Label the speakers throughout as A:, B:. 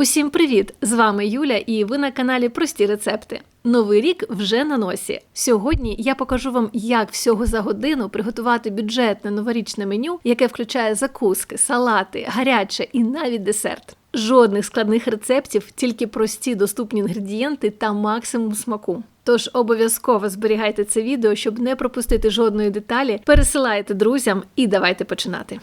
A: Усім привіт! З вами Юля, і ви на каналі Прості рецепти. Новий рік вже на носі. Сьогодні я покажу вам, як всього за годину приготувати бюджетне новорічне меню, яке включає закуски, салати, гаряче і навіть десерт. Жодних складних рецептів, тільки прості доступні інгредієнти та максимум смаку. Тож обов'язково зберігайте це відео, щоб не пропустити жодної деталі. Пересилайте друзям і давайте починати.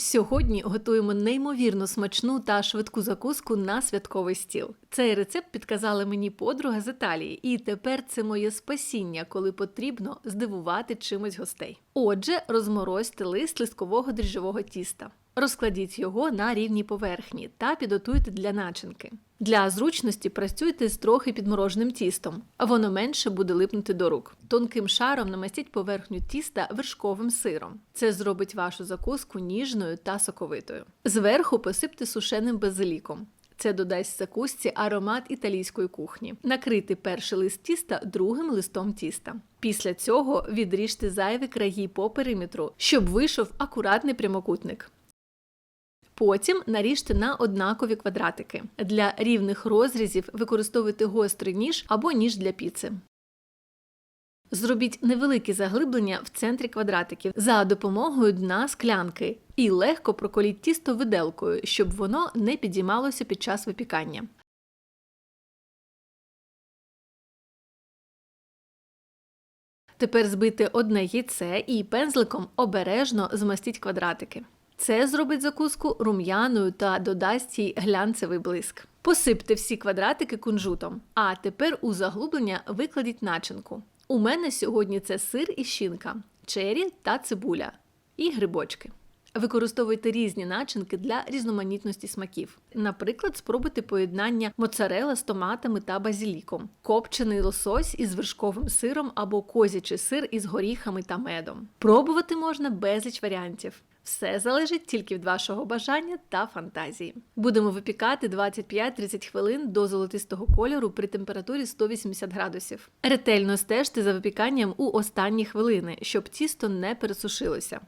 A: Сьогодні готуємо неймовірно смачну та швидку закуску на святковий стіл. Цей рецепт підказала мені подруга з Італії, і тепер це моє спасіння, коли потрібно здивувати чимось гостей. Отже, розморозьте лист листкового дріжджового тіста. Розкладіть його на рівні поверхні та підготуйте для начинки. Для зручності працюйте з трохи підмороженим тістом, а воно менше буде липнути до рук. Тонким шаром намастіть поверхню тіста вершковим сиром. Це зробить вашу закуску ніжною та соковитою. Зверху посипте сушеним базиліком. Це додасть закусці аромат італійської кухні. Накрити перший лист тіста другим листом тіста. Після цього відріжте зайві краї по периметру, щоб вийшов акуратний прямокутник. Потім наріжте на однакові квадратики. Для рівних розрізів використовуйте гострий ніж або ніж для піци. Зробіть невеликі заглиблення в центрі квадратиків за допомогою дна склянки і легко проколіть тісто виделкою, щоб воно не підіймалося під час випікання. Тепер збийте одне яйце і пензликом обережно змастіть квадратики. Це зробить закуску рум'яною та додасть їй глянцевий блиск. Посипте всі квадратики кунжутом, а тепер у заглублення викладіть начинку. У мене сьогодні це сир і щінка, чері та цибуля і грибочки. Використовуйте різні начинки для різноманітності смаків. Наприклад, спробуйте поєднання моцарела з томатами та базіліком, копчений лосось із вершковим сиром або козячий сир із горіхами та медом. Пробувати можна безліч варіантів. Все залежить тільки від вашого бажання та фантазії. Будемо випікати 25-30 хвилин до золотистого кольору при температурі 180 градусів. Ретельно стежте за випіканням у останні хвилини, щоб тісто не пересушилося.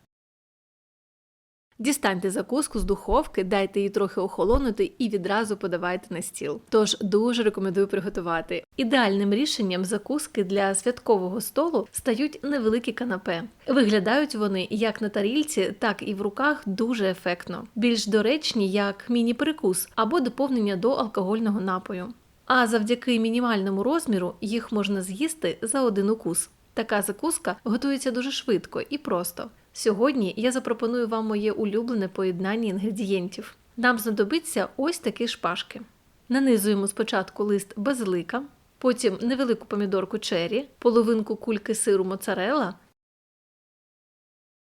A: Дістаньте закуску з духовки, дайте її трохи охолонути і відразу подавайте на стіл. Тож дуже рекомендую приготувати. Ідеальним рішенням закуски для святкового столу стають невеликі канапе. Виглядають вони як на тарільці, так і в руках дуже ефектно, більш доречні як міні-перекус або доповнення до алкогольного напою. А завдяки мінімальному розміру їх можна з'їсти за один укус. Така закуска готується дуже швидко і просто. Сьогодні я запропоную вам моє улюблене поєднання інгредієнтів. Нам знадобиться ось такі шпажки. Нанизуємо спочатку лист базилика, потім невелику помідорку чері, половинку кульки сиру моцарелла,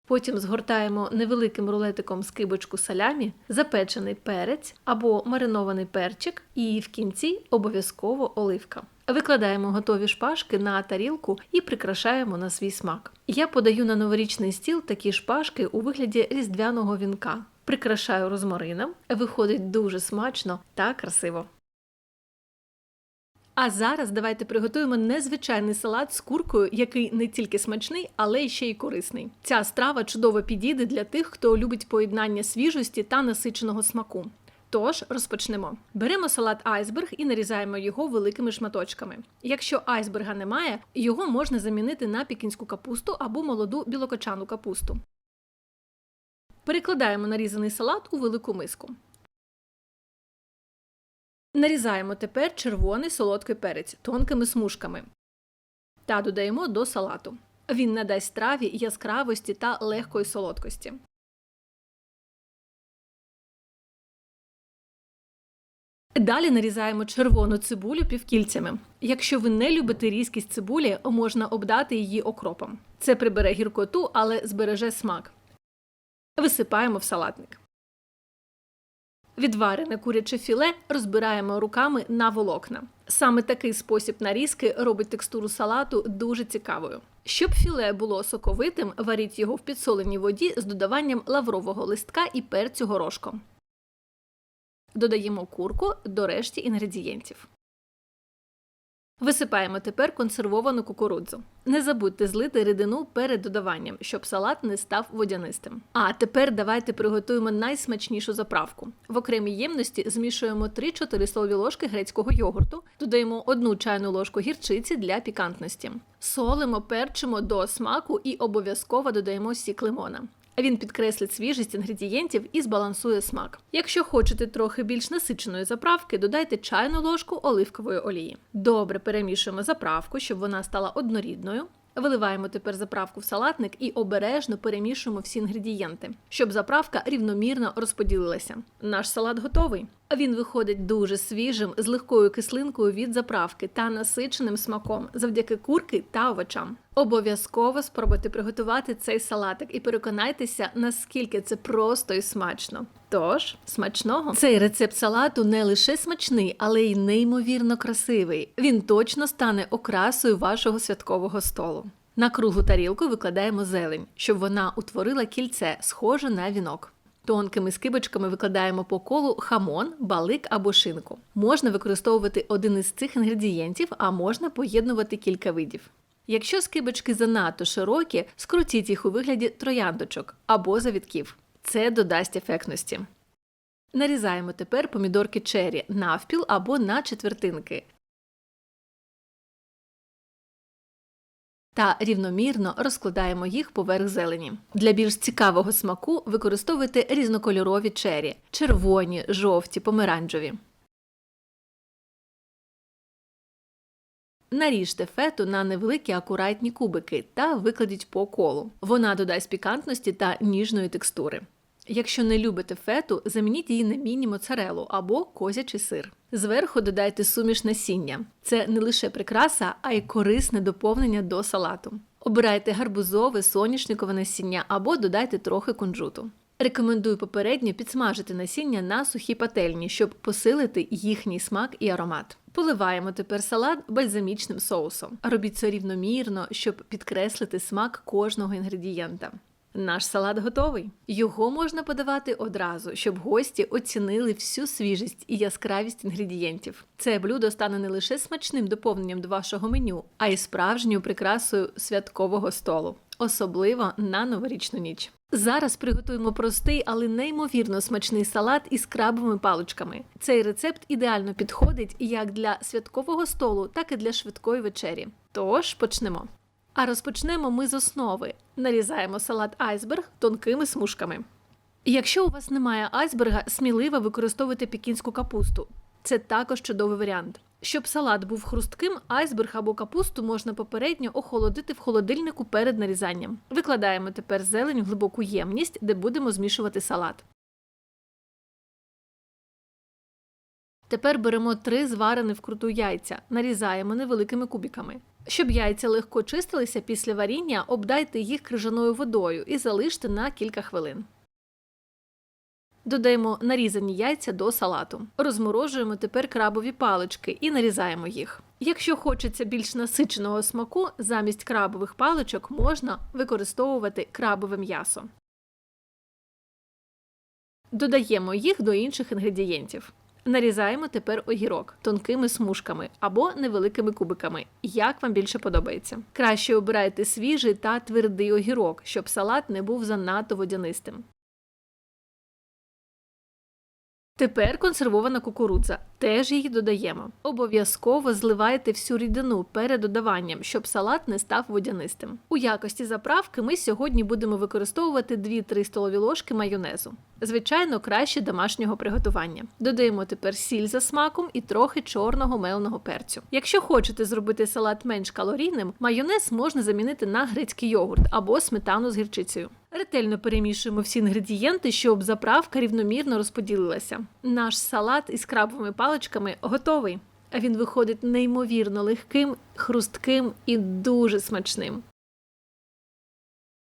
A: Потім згортаємо невеликим рулетиком скибочку салямі, запечений перець або маринований перчик, і в кінці обов'язково оливка. Викладаємо готові шпажки на тарілку і прикрашаємо на свій смак. Я подаю на новорічний стіл такі шпажки у вигляді різдвяного вінка. Прикрашаю розмарином, виходить дуже смачно та красиво. А зараз давайте приготуємо незвичайний салат з куркою, який не тільки смачний, але ще й корисний. Ця страва чудово підійде для тих, хто любить поєднання свіжості та насиченого смаку. Тож розпочнемо. Беремо салат айсберг і нарізаємо його великими шматочками. Якщо айсберга немає, його можна замінити на пікінську капусту або молоду білокочану капусту. Перекладаємо нарізаний салат у велику миску. Нарізаємо тепер червоний солодкий перець тонкими смужками та додаємо до салату. Він надасть страві яскравості та легкої солодкості. Далі нарізаємо червону цибулю півкільцями. Якщо ви не любите різкість цибулі, можна обдати її окропом. Це прибере гіркоту, але збереже смак. Висипаємо в салатник. Відварене куряче філе розбираємо руками на волокна. Саме такий спосіб нарізки робить текстуру салату дуже цікавою. Щоб філе було соковитим, варіть його в підсоленій воді з додаванням лаврового листка і перцю горошком. Додаємо курку до решті інгредієнтів. Висипаємо тепер консервовану кукурудзу. Не забудьте злити рідину перед додаванням, щоб салат не став водянистим. А тепер давайте приготуємо найсмачнішу заправку. В окремій ємності змішуємо 3-4 столові ложки грецького йогурту, додаємо 1 чайну ложку гірчиці для пікантності. Солимо, перчимо до смаку і обов'язково додаємо сік лимона. Він підкреслить свіжість інгредієнтів і збалансує смак. Якщо хочете трохи більш насиченої заправки, додайте чайну ложку оливкової олії. Добре перемішуємо заправку, щоб вона стала однорідною. Виливаємо тепер заправку в салатник і обережно перемішуємо всі інгредієнти, щоб заправка рівномірно розподілилася. Наш салат готовий. Він виходить дуже свіжим, з легкою кислинкою від заправки та насиченим смаком завдяки курки та овочам. Обов'язково спробуйте приготувати цей салатик і переконайтеся, наскільки це просто і смачно. Тож, смачного! Цей рецепт салату не лише смачний, але й неймовірно красивий. Він точно стане окрасою вашого святкового столу. На круглу тарілку викладаємо зелень, щоб вона утворила кільце, схоже на вінок. Тонкими скибочками викладаємо по колу хамон, балик або шинку. Можна використовувати один із цих інгредієнтів, а можна поєднувати кілька видів. Якщо скибочки занадто широкі, скрутіть їх у вигляді трояндочок або завітків. Це додасть ефектності. Нарізаємо тепер помідорки чері навпіл або на четвертинки. Та рівномірно розкладаємо їх поверх зелені. Для більш цікавого смаку використовуйте різнокольорові чері червоні, жовті, помаранчеві. Наріжте фету на невеликі акуратні кубики та викладіть по колу. Вона додасть пікантності та ніжної текстури. Якщо не любите фету, замініть її на міні-моцарелу або козячий сир. Зверху додайте суміш насіння. Це не лише прикраса, а й корисне доповнення до салату. Обирайте гарбузове, соняшникове насіння або додайте трохи кунжуту. Рекомендую попередньо підсмажити насіння на сухій пательні, щоб посилити їхній смак і аромат. Поливаємо тепер салат бальзамічним соусом. Робіть це рівномірно, щоб підкреслити смак кожного інгредієнта. Наш салат готовий. Його можна подавати одразу, щоб гості оцінили всю свіжість і яскравість інгредієнтів. Це блюдо стане не лише смачним доповненням до вашого меню, а й справжньою прикрасою святкового столу, особливо на новорічну ніч. Зараз приготуємо простий, але неймовірно смачний салат із крабовими паличками. Цей рецепт ідеально підходить як для святкового столу, так і для швидкої вечері. Тож почнемо. А розпочнемо ми з основи. Нарізаємо салат айсберг тонкими смужками. Якщо у вас немає айсберга, сміливо використовуйте пекінську капусту. Це також чудовий варіант. Щоб салат був хрустким, айсберг або капусту можна попередньо охолодити в холодильнику перед нарізанням. Викладаємо тепер зелень в глибоку ємність, де будемо змішувати салат. Тепер беремо три зварені вкруту яйця, нарізаємо невеликими кубиками. Щоб яйця легко чистилися після варіння, обдайте їх крижаною водою і залиште на кілька хвилин. Додаємо нарізані яйця до салату. Розморожуємо тепер крабові палички і нарізаємо їх. Якщо хочеться більш насиченого смаку, замість крабових паличок можна використовувати крабове м'ясо. Додаємо їх до інших інгредієнтів. Нарізаємо тепер огірок тонкими смужками або невеликими кубиками, як вам більше подобається. Краще обирайте свіжий та твердий огірок, щоб салат не був занадто водянистим. Тепер консервована кукурудза. Теж її додаємо. Обов'язково зливайте всю рідину перед додаванням, щоб салат не став водянистим. У якості заправки ми сьогодні будемо використовувати 2-3 столові ложки майонезу. Звичайно, краще домашнього приготування. Додаємо тепер сіль за смаком і трохи чорного меленого перцю. Якщо хочете зробити салат менш калорійним, майонез можна замінити на грецький йогурт або сметану з гірчицею. Ретельно перемішуємо всі інгредієнти, щоб заправка рівномірно розподілилася. Наш салат із крабовими паличками готовий. А він виходить неймовірно легким, хрустким і дуже смачним.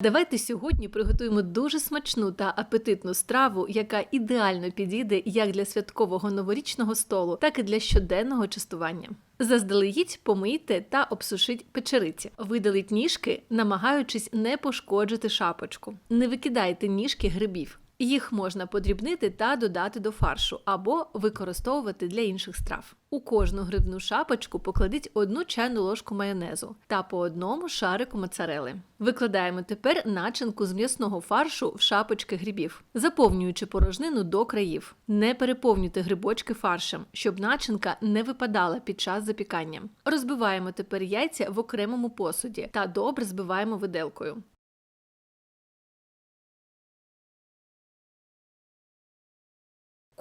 A: Давайте сьогодні приготуємо дуже смачну та апетитну страву, яка ідеально підійде як для святкового новорічного столу, так і для щоденного частування. Заздалегідь помийте та обсушіть печериці. Видаліть ніжки, намагаючись не пошкоджити шапочку. Не викидайте ніжки грибів. Їх можна подрібнити та додати до фаршу або використовувати для інших страв. У кожну грибну шапочку покладіть одну чайну ложку майонезу та по одному шарику моцарели. Викладаємо тепер начинку з м'ясного фаршу в шапочки грибів, заповнюючи порожнину до країв. Не переповнюйте грибочки фаршем, щоб начинка не випадала під час запікання. Розбиваємо тепер яйця в окремому посуді та добре збиваємо виделкою.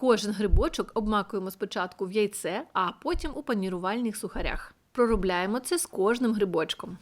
A: Кожен грибочок обмакуємо спочатку в яйце, а потім у панірувальних сухарях. Проробляємо це з кожним грибочком.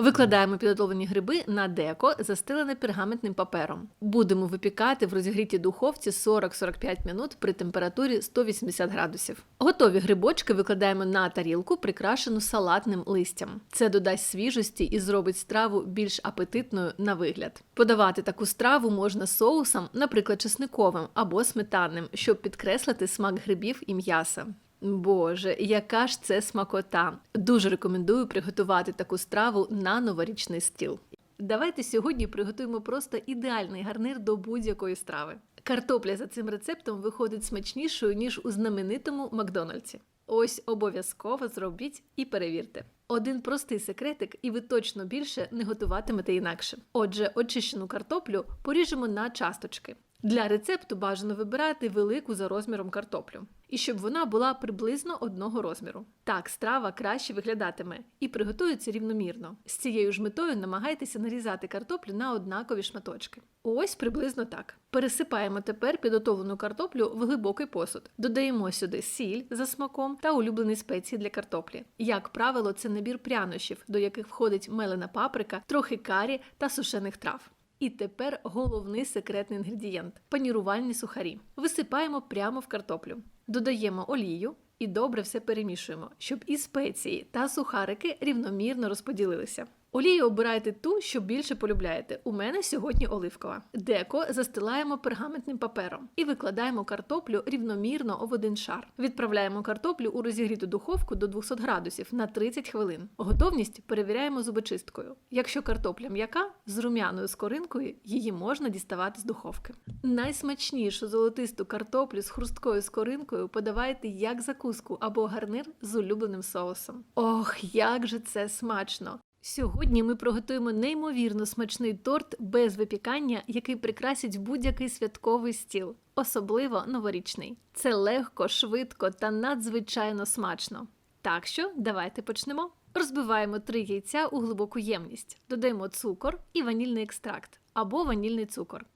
A: Викладаємо підготовлені гриби на деко, застелене пергаментним папером. Будемо випікати в розігрітій духовці 40-45 минут при температурі 180 градусів. Готові грибочки викладаємо на тарілку, прикрашену салатним листям. Це додасть свіжості і зробить страву більш апетитною на вигляд. Подавати таку страву можна соусом, наприклад, чесниковим або сметанним, щоб підкреслити смак грибів і м'яса. Боже, яка ж це смакота! Дуже рекомендую приготувати таку страву на новорічний стіл. Давайте сьогодні приготуємо просто ідеальний гарнир до будь-якої страви. Картопля за цим рецептом виходить смачнішою, ніж у знаменитому Макдональдсі. Ось обов'язково зробіть і перевірте. Один простий секретик, і ви точно більше не готуватимете інакше. Отже, очищену картоплю поріжемо на часточки. Для рецепту бажано вибирати велику за розміром картоплю, і щоб вона була приблизно одного розміру. Так страва краще виглядатиме і приготується рівномірно. З цією ж метою намагайтеся нарізати картоплю на однакові шматочки. Ось приблизно так. Пересипаємо тепер підготовлену картоплю в глибокий посуд. Додаємо сюди сіль за смаком та улюблені спеції для картоплі. Як правило, це набір прянощів, до яких входить мелена паприка, трохи карі та сушених трав. І тепер головний секретний інгредієнт панірувальні сухарі. Висипаємо прямо в картоплю, додаємо олію і добре все перемішуємо, щоб і спеції та сухарики рівномірно розподілилися. Олію обирайте ту, що більше полюбляєте. У мене сьогодні оливкова. Деко застилаємо пергаментним папером і викладаємо картоплю рівномірно в один шар. Відправляємо картоплю у розігріту духовку до 200 градусів на 30 хвилин. Готовність перевіряємо зубочисткою. Якщо картопля м'яка з рум'яною скоринкою, її можна діставати з духовки. Найсмачнішу золотисту картоплю з хрусткою скоринкою подавайте як закуску або гарнир з улюбленим соусом. Ох, як же це смачно! Сьогодні ми приготуємо неймовірно смачний торт без випікання, який прикрасить будь-який святковий стіл, особливо новорічний. Це легко, швидко та надзвичайно смачно. Так що давайте почнемо. Розбиваємо три яйця у глибоку ємність, додаємо цукор і ванільний екстракт або ванільний цукор.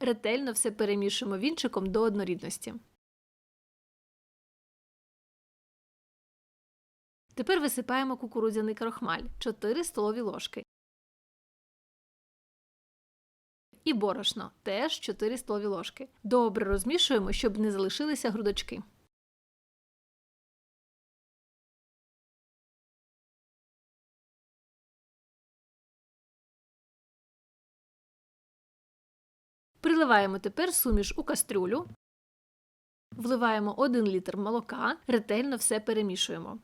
A: Ретельно все перемішуємо вінчиком до однорідності. Тепер висипаємо кукурудзяний крохмаль 4 столові ложки. І борошно теж 4 столові ложки. Добре розмішуємо, щоб не залишилися грудочки. Приливаємо тепер суміш у кастрюлю. Вливаємо 1 літр молока, ретельно все перемішуємо.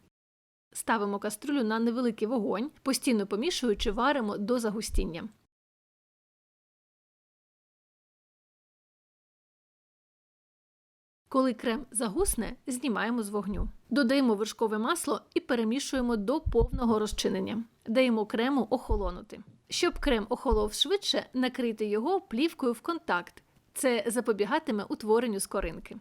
A: Ставимо каструлю на невеликий вогонь, постійно помішуючи, варимо до загустіння. Коли крем загусне, знімаємо з вогню. Додаємо вершкове масло і перемішуємо до повного розчинення. Даємо крему охолонути. Щоб крем охолов швидше, накрити його плівкою в контакт. Це запобігатиме утворенню скоринки.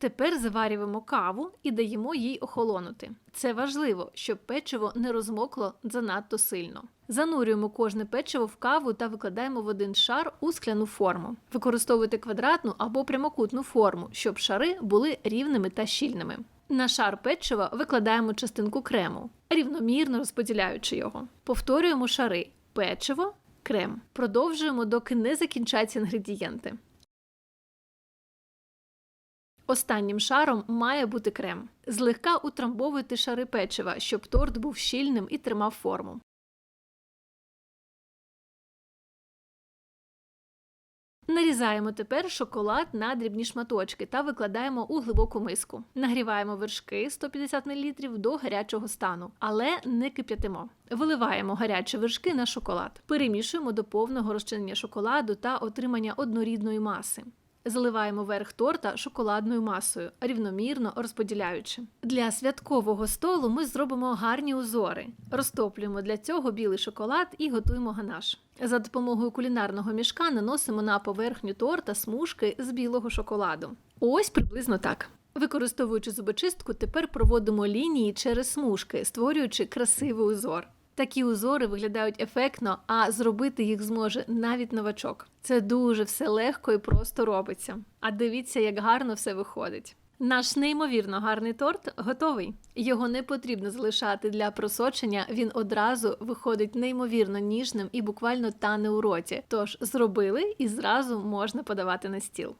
A: Тепер заварюємо каву і даємо їй охолонути. Це важливо, щоб печиво не розмокло занадто сильно. Занурюємо кожне печиво в каву та викладаємо в один шар у скляну форму. Використовуйте квадратну або прямокутну форму, щоб шари були рівними та щільними. На шар печива викладаємо частинку крему, рівномірно розподіляючи його. Повторюємо шари печиво, крем. Продовжуємо, доки не закінчаться інгредієнти. Останнім шаром має бути крем. Злегка утрамбовуйте шари печива, щоб торт був щільним і тримав форму. Нарізаємо тепер шоколад на дрібні шматочки та викладаємо у глибоку миску. Нагріваємо вершки 150 мл до гарячого стану, але не кип'ятимо. Виливаємо гарячі вершки на шоколад. Перемішуємо до повного розчинення шоколаду та отримання однорідної маси. Заливаємо верх торта шоколадною масою, рівномірно розподіляючи. Для святкового столу ми зробимо гарні узори. Розтоплюємо для цього білий шоколад і готуємо ганаш. За допомогою кулінарного мішка наносимо на поверхню торта смужки з білого шоколаду. Ось приблизно так. Використовуючи зубочистку, тепер проводимо лінії через смужки, створюючи красивий узор. Такі узори виглядають ефектно, а зробити їх зможе навіть новачок. Це дуже все легко і просто робиться. А дивіться, як гарно все виходить. Наш неймовірно гарний торт готовий. Його не потрібно залишати для просочення. Він одразу виходить неймовірно ніжним і буквально тане у роті. Тож зробили і зразу можна подавати на стіл.